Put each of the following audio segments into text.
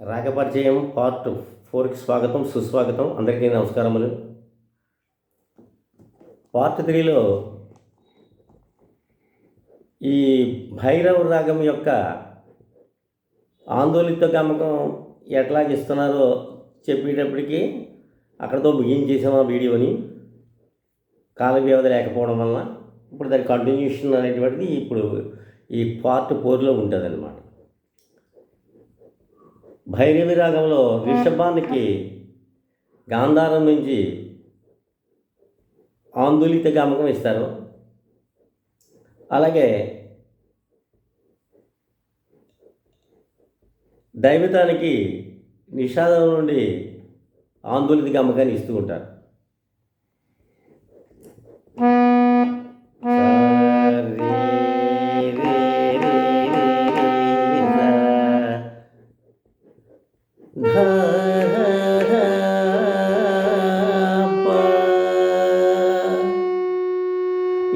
రాగపరిచయం part ఫోర్కి స్వాగతం సుస్వాగతం. అందరికీ నమస్కారములు. పార్ట్ త్రీలో ఈ భైరవ రాగం యొక్క ఆందోళిత గమకం ఎట్లా ఇస్తున్నారో చెప్పేటప్పటికీ అక్కడతో ముగించేసాం ఆ వీడియోని. కాల వ్యవధి లేకపోవడం వలన ఇప్పుడు దాని కంటిన్యూషన్ అనేటువంటిది ఇప్పుడు ఈ పార్ట్ ఫోర్లో ఉంటుంది అన్నమాట భైరవి రాగంలో రిషభానికి గాంధారం నుంచి ఆందోళిత గమకం ఇస్తారు. అలాగే దైవతానికి నిషాదం నుండి ఆందోళిత గమకాన్ని ఇస్తూ ఉంటారు. ఈ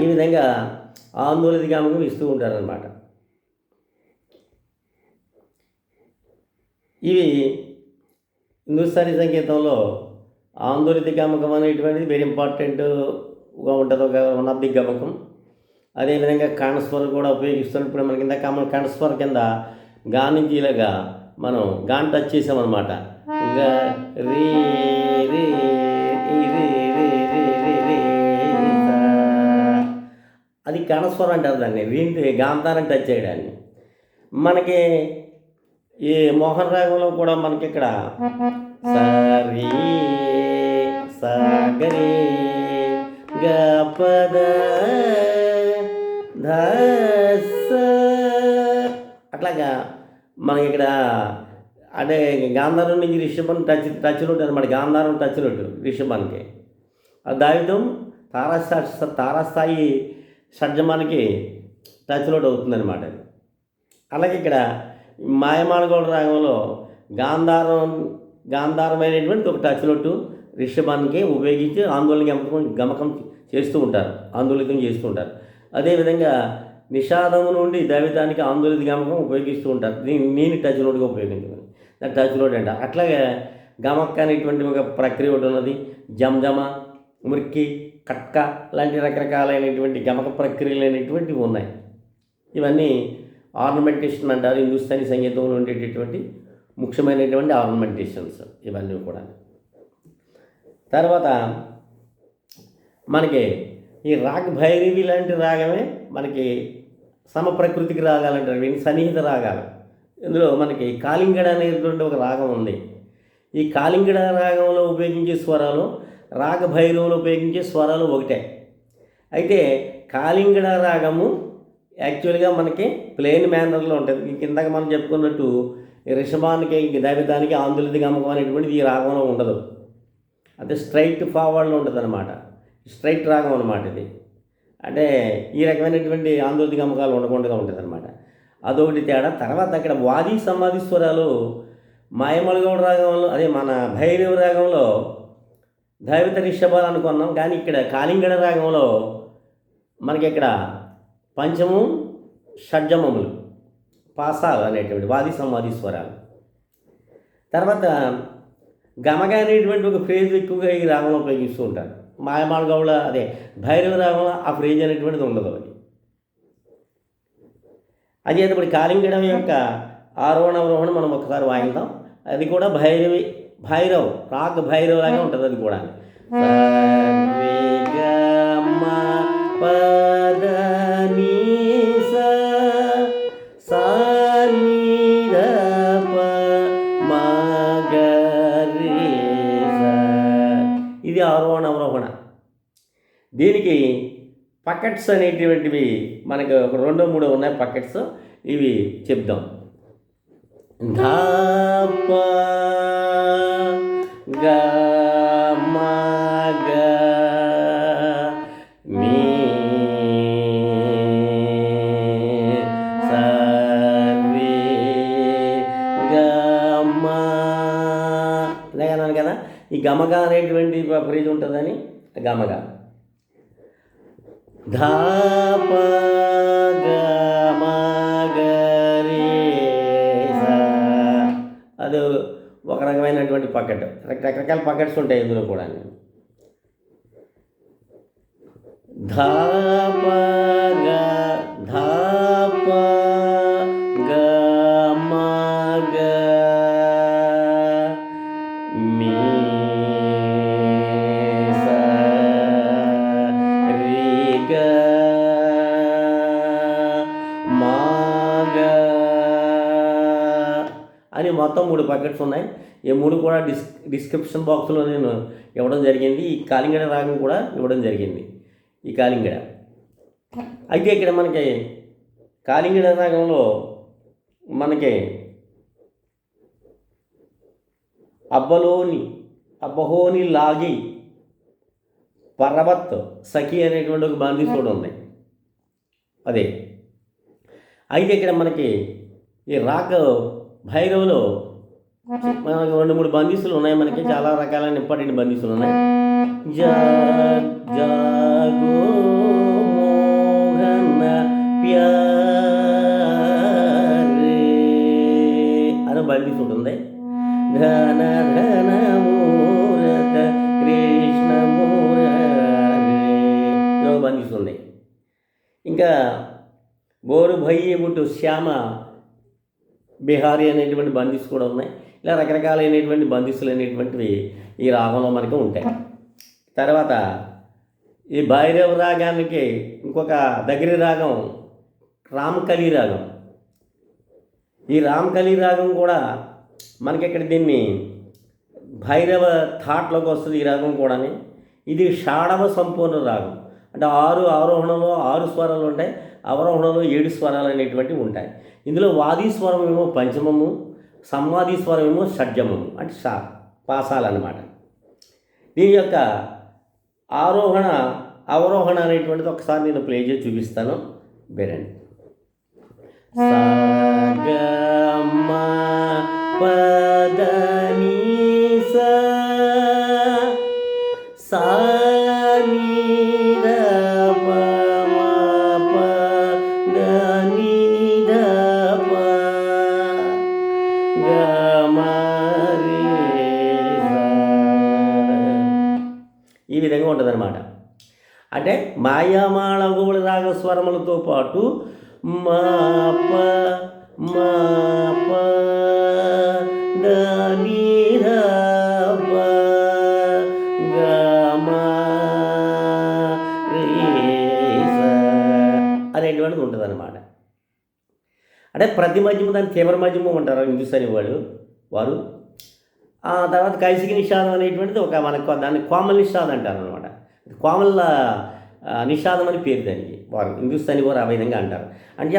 విధంగా ఆందోళన గామకం ఇస్తూ ఉంటారనమాట ఇవి హిందుస్థానీ సంగీతంలో ఆందోళిత గమకం అనేటువంటిది వెరీ ఇంపార్టెంట్గా ఉంటుంది. ఒక వన్ ఆఫ్ ది గమకం. అదేవిధంగా కాణస్వరం కూడా ఉపయోగిస్తున్నప్పుడు మనకి ఇందాక మనం కాణస్వరం కింద గా మనం గాన్ టచ్ చేసామన్నమాట. ఇంకా రీ రీ ఈ రీ రీ రీ రీ అది కణస్వరం అంటారు దాన్ని. రీంటి గాంధారం టచ్ చేయడాన్ని. మనకి ఈ మోహన్ రాగంలో కూడా మనకి ఇక్కడ సరి సగరి గపద అట్లాగా మనకి ఇక్కడ అంటే గాంధారం నుంచి రిషభం టచ్ టచ్ రోడ్ అనమాట గాంధారం టచ్ రోడ్ రిషభానికి. దావితం దాయుధం తారాస్థా తారాస్థాయి షడ్జమానికి టచ్ రోడ్ అవుతుందన్నమాట. అది అలాగే ఇక్కడ మాయమాళగౌడ రాగంలో గాంధారం గాంధారమైనటువంటి ఒక టచ్ రోడ్డు రిషభానికి ఉపయోగించి ఆందోళన గమకం గమకం చేస్తూ ఉంటారు. ఆందోళితం చేస్తూ ఉంటారు. అదేవిధంగా నిషాదం నుండి దైవతానికి ఆందోళిత గమకం ఉపయోగిస్తూ ఉంటారు. దీన్ని నేను టచ్ నోట్గా ఉపయోగించుకుని దాని టచ్ నోట్ అంట అట్లాగే గమక్క అనేటువంటి ఒక ప్రక్రియ ఒకటి ఉన్నది. జంజమ మురికి కట్క లాంటి రకరకాలైనటువంటి గమక ప్రక్రియలు అనేటువంటివి ఉన్నాయి. ఇవన్నీ ఆర్నమెంటేషన్ అంటారు. హిందుస్థానీ సంగీతంలో ఉండేటటువంటి ముఖ్యమైనటువంటి ఆర్నమెంటేషన్స్ ఇవన్నీ కూడా. తర్వాత మనకి ఈ రాగ్ భైరవి లాంటి రాగమే మనకి సమప్రకృతికి రాగాలంటారు. వీటిని సన్నిహిత రాగాలు. ఇందులో మనకి కాలింగడ అనేటువంటి ఒక రాగం ఉంది. ఈ కాలింగడ రాగంలో ఉపయోగించే స్వరాలు రాగ భైరవులో ఉపయోగించే స్వరాలు ఒకటే. అయితే కాలింగడ రాగము యాక్చువల్గా మనకి ప్లెయిన్ మేనర్లో ఉంటుంది. ఇంక ఇందాక మనం చెప్పుకున్నట్టు రిషభానికి దైవతానికి ఆందోళిత గమకం అనేటువంటిది ఈ రాగంలో ఉండదు. అంటే స్ట్రైట్ ఫార్వర్డ్లో ఉంటుంది అనమాట స్ట్రైట్ రాగం అనమాట ఇది. అంటే ఈ రకమైనటువంటి ఆందోళన గమకాలు ఉండకుండా ఉంటుంది అనమాట అదొకటి తేడా. తర్వాత అక్కడ వాది సమాధి స్వరాలు మాయమలగౌడ రాగంలో అదే మన భైరవ రాగంలో దైవత రిషభాలు అనుకున్నాం. కానీ ఇక్కడ కాలింగడ రాగంలో మనకి ఇక్కడ పంచము షడ్జమములు పాసాలు అనేటువంటి వాది సమాధి స్వరాలు. తర్వాత గమగా అనేటువంటి ఒక ఫ్రేజ్ ఎక్కువగా ఈ రాగంలో ఉపయోగిస్తూ ఉంటారు. మాయమాల అదే భైరవ రాగంలో ఆ ఫ్రేజ్ అనేటువంటిది ఉండదు అది. అదే ఇప్పుడు కాలింగడం యొక్క ఆరోహణ అవరోహణ మనం ఒకసారి వాయిద్దాం. అది కూడా భైరవి భైరవ్ రాగ భైరవ్ లాగా ఉంటుంది అది కూడా. దీనికి పకెట్స్ అనేటువంటివి మనకు ఒక రెండో మూడో ఉన్నాయి పకెట్స్. ఇవి చెప్దాం. ధా ప గ ఈ అనేటువంటి ఫ్రీజ్ ఉంటుందని? గమగా. ధాప అది ఒక రకమైనటువంటి పకెట్ రకరకాల పకెట్స్ ఉంటాయి ఇందులో కూడా ధాప ధాప అని మొత్తం మూడు పాకెట్స్ ఉన్నాయి. ఈ మూడు కూడా డిస్ డిస్క్రిప్షన్ బాక్స్లో నేను ఇవ్వడం జరిగింది. ఈ కాలింగడ రాగం కూడా ఇవ్వడం జరిగింది. ఈ కాలింగడ. అయితే ఇక్కడ మనకి కాలింగడ రాగంలో మనకి అబ్బలోని అబ్బహోని లాగి పర్వత్ సఖి అనేటువంటి ఒక బాంధీ కూడా ఉంది. అదే. అయితే ఇక్కడ మనకి ఈ రాగ భైరవులో మనకి రెండు మూడు బందీసులు ఉన్నాయి మనకి చాలా రకాలైన ఇంపార్టెంట్ బందీసులు ఉన్నాయి. జాగో మోహన ప్యారే అని బందీసు ఉంటుంది. ధన ధన మూరత కృష్ణ ఇదో బందీసు ఉంది ఇంకా గోరు భయ్యి బుట్టు శ్యామ బిహారీ అనేటువంటి బందిస్ కూడా ఉన్నాయి. ఇలా రకరకాలైనటువంటి బందిస్సులు అనేటువంటివి ఈ రాగంలో మనకి ఉంటాయి. తర్వాత ఈ భైరవ రాగానికి ఇంకొక దగ్గర రాగం రామకలి రాగం. ఈ రామకలి రాగం కూడా మనకి ఇక్కడ దీన్ని భైరవ థాట్లోకి వస్తుంది ఈ రాగం కూడా ఇది షాడవ సంపూర్ణ రాగం. అంటే ఆరు ఆరోహణలో ఆరు స్వరాలు ఉంటాయి. అవరోహణలో ఏడు స్వరాలు అనేటువంటివి ఉంటాయి. ఇందులో వాదీ స్వరం ఏమో పంచమము సంవాదీ స్వరం ఏమో షడ్జమము అంటే షా పాసాలు అన్నమాట. దీని యొక్క ఆరోహణ అవరోహణ అనేటువంటిది ఒకసారి నేను ప్లే చేసి చూపిస్తాను. బెరండి సగమ పదని ఈ ఉంటుందన్నమాట. అంటే మాయామాళగోళ రాగస్వరములతో పాటు మా ప మా ప అనేటువంటిది ఉంటుంది అనమాట అంటే ప్రతి మధ్యము దాని తీవ్ర మధ్యము అంటారు హిందూస్ అనేవాళ్ళు వారు. ఆ తర్వాత కైసిక నిషాదం అనేటువంటిది ఒక మనకు దాన్ని కోమల నిషాదం అంటారు అనమాట కోమల నిషాదం అని పేరు దానికి. వారు హిందుస్థానీ వారు ఆ విధంగా అంటారు. అంటే